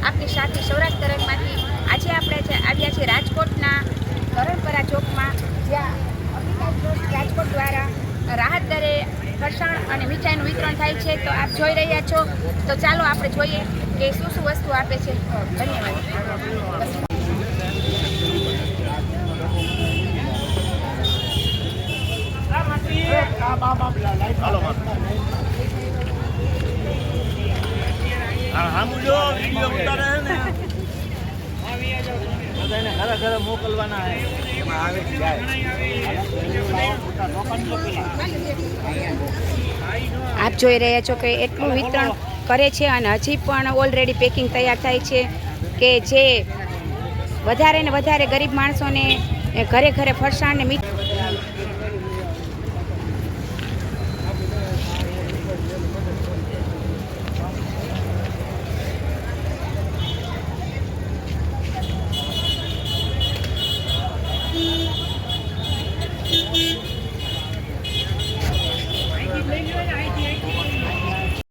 ગુજરાતની સાથે સૌરાષ્ટ્ર તરફમાંથી આજે આપણે આવ્યા છીએ રાજકોટના કરણપરા ચોકમાં, જ્યાં રાજકોટ દ્વારા રાહત દરે ફરસાણ અને મીઠાઈનું વિતરણ થાય છે. તો આપ જોઈ રહ્યા છો. તો ચાલો આપણે જોઈએ કે શું શું વસ્તુ આપે છે. ધન્યવાદ. હા આપ જોઈ રહ્યા છો કે એટલું વિતરણ કરે છે અને હજી પણ ઓલરેડી પેકિંગ તૈયાર થાય છે કે જે વધારે ને વધારે ગરીબ માણસોને ઘરે ઘરે ફરસાણને મીઠ